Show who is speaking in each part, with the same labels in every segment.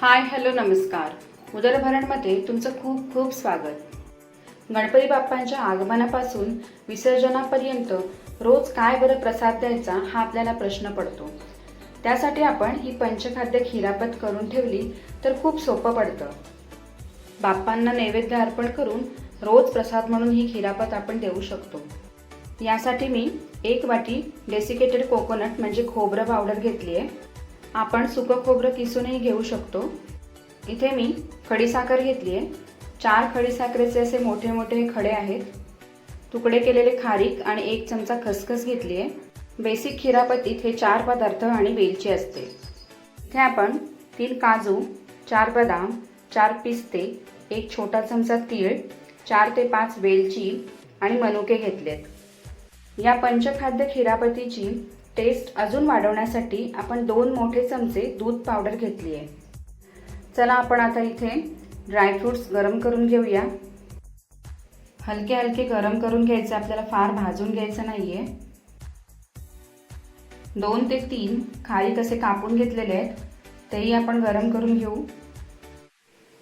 Speaker 1: Hi hello नमस्कार. उदरभरणमध्ये तुमचं खूप खूप स्वागत. गणपती बाप्पांच्या आगमनापासून विसर्जनापर्यंत रोज काय बरं प्रसाद द्यायचा हा आपल्याला प्रश्न पडतो. त्यासाठी आपण ही पंचखाद्य खिरापत करून ठेवली तर खूप सोपं पडतं. बाप्पांना नैवेद्य अर्पण करून रोज प्रसाद म्हणून ही खिरापत आपण देऊ शकतो. यासाठी मी एक वाटी डेसिकेटेड कोकोनट म्हणजे खोबरं पावडर घेतली आहे आपण सुकं खोबरं किसूनही घेऊ शकतो. इथे मी खडीसाखर घेतली आहे. चार खडीसाखरेचे असे मोठे मोठे खडे आहेत. तुकडे केलेले खारीक आणि एक चमचा खसखस घेतली आहे. बेसिक खिरापत इथे चार पदार्थ आणि वेलची असते. इथे आपण तीन काजू चार बदाम चार पिस्ते एक छोटा चमचा तीळ चार ते पाच वेलची आणि मनुके घेतलेत. या पंचखाद्य खिरापतीची टेस्ट अजून वाढवण्यासाठी आपण दोन मोठे चमचे दूध पावडर घेतली आहे चला आपण आता इथे ड्रायफ्रूट्स गरम करून घेऊया. हलके हलके गरम करून घ्यायचं आपल्याला फार भाजून घ्यायचं नाही आहे दोन ते तीन खारी कसे कापून घेतलेले आहेत तेही आपण गरम करून घेऊ.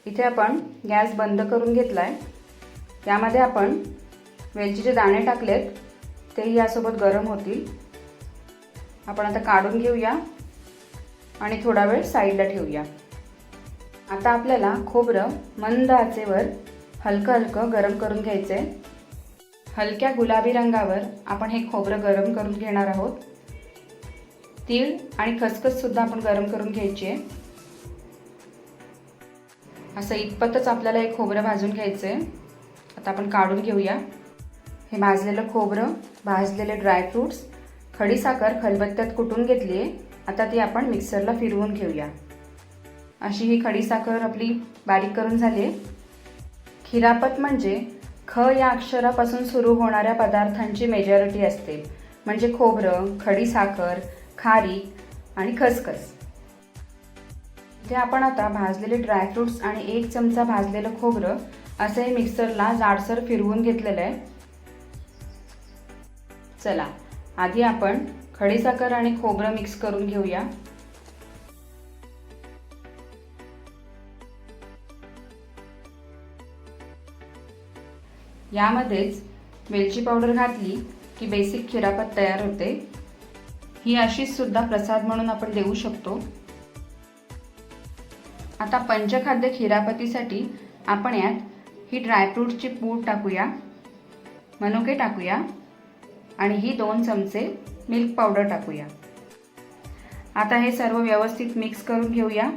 Speaker 1: इथे आपण गॅस बंद करून घेतला आहे त्यामध्ये आपण वेलचीचे दाणे टाकलेत तेही यासोबत गरम होतील. आपण आता काढून घेऊया आणि थोडा वेळ साईडला ठेवूया. आता आपल्याला खोबरं मंद आचेवर हलकं हलकं गरम करून घ्यायचं आहे हलक्या गुलाबी रंगावर आपण हे खोबरं गरम करून घेणार आहोत. तीळ आणि खसखस सुद्धा आपण गरम करून घ्यायची आहे. असं इतपतच आपल्याला हे खोबरं भाजून घ्यायचं आहे आता आपण काढून घेऊया. हे भाजलेलं खोबरं भाजलेले ड्रायफ्रूट्स खडीसाखर खलबत्त्यात कुटून घेतली आहे आता ती आपण मिक्सरला फिरवून घेऊया. अशी ही खडीसाखर आपली बारीक करून झाली आहे खिरापत म्हणजे ख या अक्षरापासून सुरू होणाऱ्या पदार्थांची मेजॉरिटी असते. म्हणजे खोबरं खडीसाखर खारी आणि खसखस. इथे आपण आता भाजलेले ड्रायफ्रुट्स आणि एक चमचा भाजलेलं खोबरं असं हे मिक्सरला जाडसर फिरवून घेतलेलं आहे. चला. आधी आपण खडीसाखर आणि खोबरं मिक्स करून घेऊया. यामध्येच वेलची पावडर घातली की बेसिक खिरापत तयार होते. ही अशीच सुद्धा प्रसाद म्हणून आपण देऊ शकतो. आता पंचखाद्य खिरापतीसाठी आपण यात ही ड्रायफ्रूटची पूड टाकूया. मनुके टाकूया. आणि ही दोन चमचे मिल्क पावडर टाकूया. आता हे सर्व व्यवस्थित मिक्स करून घेऊया.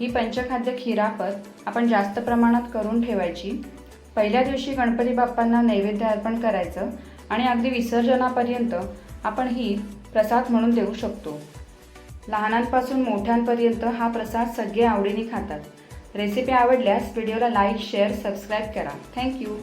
Speaker 1: ही पंचखाद्य खिरापत आपण जास्त प्रमाणात करून ठेवायची. पहिल्या दिवशी गणपती बाप्पांना नैवेद्य अर्पण करायचं आणि अगदी विसर्जनापर्यंत आपण ही प्रसाद म्हणून देऊ शकतो. लहानांपासून मोठ्यांपर्यंत हा प्रसाद सगळे आवडीने खातात. रेसिपी आवडल्यास व्हिडिओला लाईक शेअर सबस्क्राईब करा. Thank you